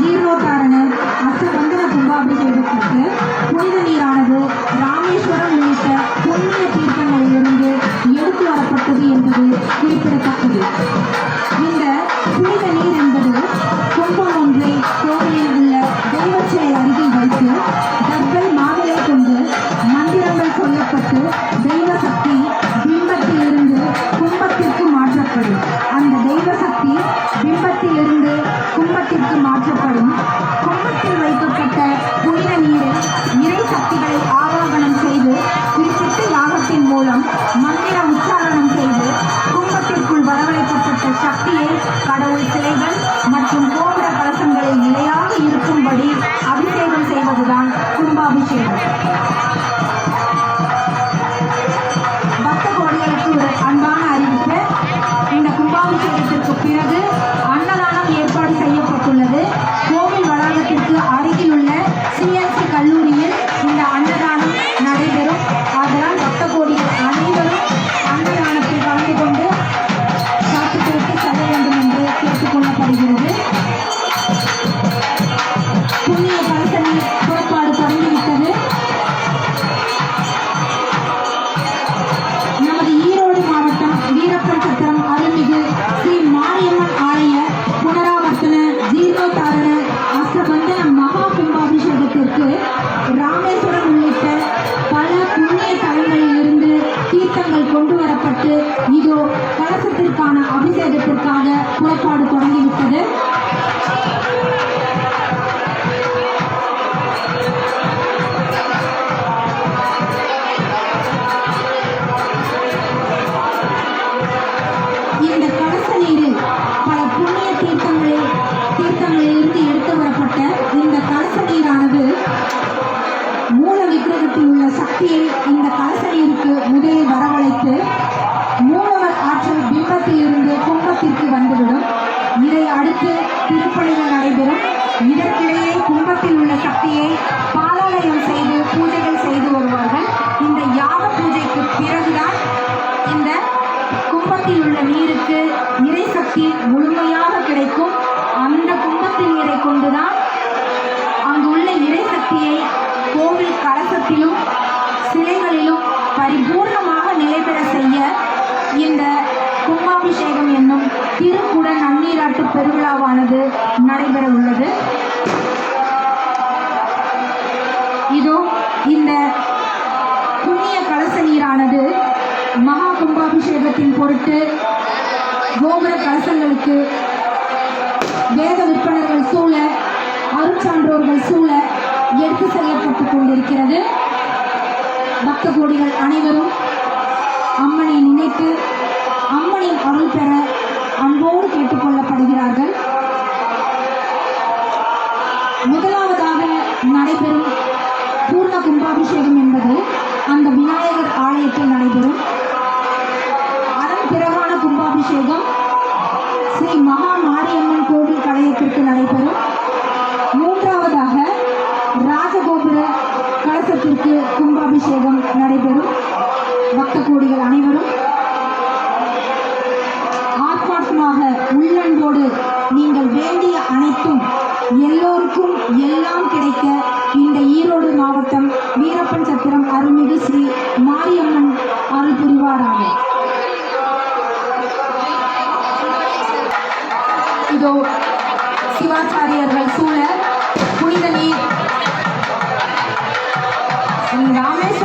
ஜீர்ணோத்தாரண அப்படின்னு கும்பாபிஷேகத்திற்கு புனித நீரானது ராமேஸ்வரம் உள்ளிட்ட புண்ணிய தீர்த்தங்களிலிருந்து எடுத்து வரப்பட்டது என்பது குறிப்பிடத்தக்கது. இந்த புனித தெய்வ சக்தி பிம்பத்திலிருந்து கும்பத்திற்கு மாற்றப்படும். கும்பத்தில் வைக்கப்பட்ட புனித நீரில் இறை சக்திகளை ஆவாகனம் செய்து குறிப்பிட்ட யாகத்தின் மூலம் மந்திர உச்சாரணம் செய்து கும்ப obrigada. இதோ கலசத்திற்கான அபிஷேகத்திற்காக புறப்பாடு தொடங்கிவிட்டது. இந்த கலச நீரில் பல புண்ணிய தீர்த்தங்களில் தீர்த்தங்களிலிருந்து எடுத்து வரப்பட்ட இந்த கலச நீரானது மூல விக்கிரகத்தில் உள்ள சக்தியை இந்த கலச நீருக்கு முதலில் வரவழைத்து நடைபெறும். இதற்கிடையே கும்பத்தில் உள்ள சக்தியை பாலாலயம் செய்து நன்னீராட்டு பெருவிழாவானது நடைபெற உள்ளது. இதோ இந்த புண்ணிய கலச நீரானது மகா கும்பாபிஷேகத்தின் பொருட்டு கோபுர கலசங்களுக்கு வேத விற்பனர்கள் சூழ அருட்சான்றோர்கள் சூழ எடுத்து செல்லப்பட்டு கொண்டிருக்கிறது. பக்த கோடிகள் அனைவரும் அம்மனை அபிஷேகம் ஸ்ரீ மகா மாரியம்மன் கோவில் கலையத்திற்கு நடைபெறும். மூன்றாவதாக ராஜகோபுர கலசத்திற்கு கும்பாபிஷேகம் நடைபெறும். பக்த கோடிகள் அனைவரும் ஆத்மாத்மாக உள்ளன்போடு நீங்கள் வேண்டிய அனைத்தும் எல்லோருக்கும் எல்லாம் கிடைக்க இந்த ஈரோடு மாவட்டம் வீரப்பன் சத்திரம் அருள்மிகு ஸ்ரீ ஸ்ரீ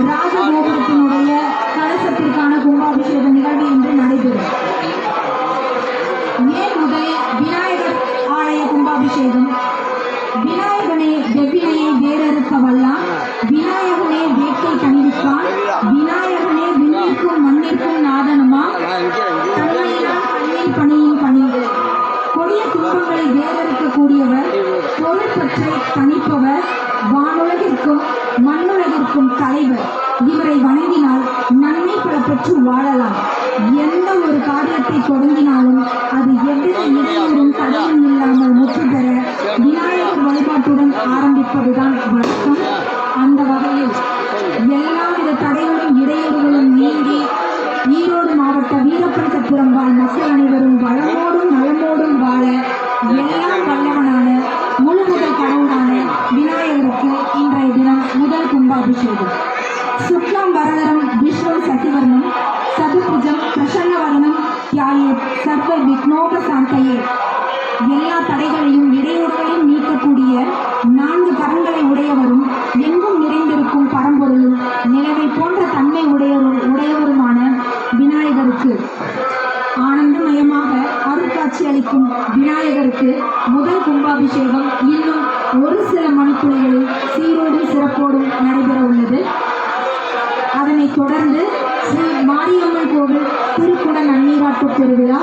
ராஜகோபுரத்தினுடைய கலசத்திற்கான கும்பாபிஷேக நிகழ்வு என்று நடைபெறும். ஏன் முதலில் விநாயகர் ஆலய கும்பாபிஷேகம். விநாயகனே வெவ்வினையை வேறறுக்க வல்லான் விநாயகனே வேட்கை கணிவிப்பான் விநாயகனே விண்ணிற்கும் மண்ணிற்கும் நாதனுமா? தன்மையினால் கண்ணில் பணியின் பணிந்து. கொடிய துன்பங்களை வேறறுக்கக்கூடியவர் பொருள் பற்றை தணிப்பவர் வானுலகிற்கும் மண்ணுலகிற்கும் தலைவர். இவரை வணங்கினால் நன்மை பல பெற்று வாழலாம். எந்த ஒரு காரியத்தை தொடங்கினாலும் அது எவ்வித இடையூறும் தடையும் இல்லாமல் முற்று பெற விநாயகர் வழிபாட்டுடன் ஆரம்பிப்பதுதான் வழக்கம். அந்த வகையில் எல்லாவித தடைகளும் இடையூறுகளும் நீங்கி ஈரோடு மாவட்ட வீரப்பன் சத்திரம் வாழ் மக்கள் அனைவரும் வளமோடும் நலமோடும் வாழ எல்லாம் வல்லவன முதல் கும்பாபிஷேகம். சுக்லாம் வரதரம் விஷ்ணு சசிவர்ணம் சதுபுஜம் பிரசன்னவரணம் தியாயே சர்வ விக்னோப சாந்தையே. எல்லா தடைகளையும் இடையூறுகளையும் நீக்கக்கூடிய நான்கு கரங்களை உடையவரும் எங்கும் நிறைந்திருக்கும் பரம்பொருளும் நிலவை போன்ற தன்மை உடையவரும் உடையவருமான விநாயகருக்கு. ஆனந்தமயமாக அருட்காட்சி அளிக்கும் விநாயகருக்கு முதல் கும்பாபிஷேகம் இன்னும் ஒரு சில நடைபெற உள்ளது. அதனைத் தொடர்ந்து ஸ்ரீ மாரியம்மன் கோவில் திருக்குட நன்னீராட்டு பெருவிழா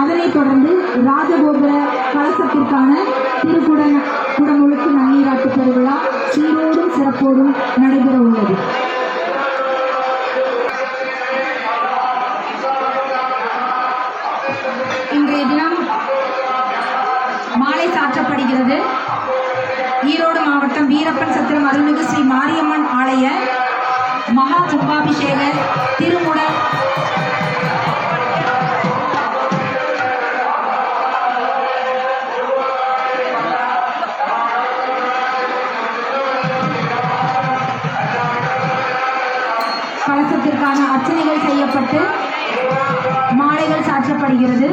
அதனைத் தொடர்ந்து ராஜகோபுர கலசத்திற்கான திருக்குட குடமுழுக்கு நன்னீராட்டு பெருவிழா சீரோடும் சிறப்போடும் நடைபெற உள்ளது. இன்றைய தினம் மாலை சாற்றப்படுகிறது. ஈரோடு மாவட்டம் வீரப்பன் சத்திரம் அருள்மிகு ஸ்ரீ மாரியம்மன் ஆலய மகா கும்பாபிஷேக திருமுடல். கலசத்திற்கான அர்ச்சனைகள் செய்யப்பட்டு மாலைகள் சாற்றப்படுகிறது.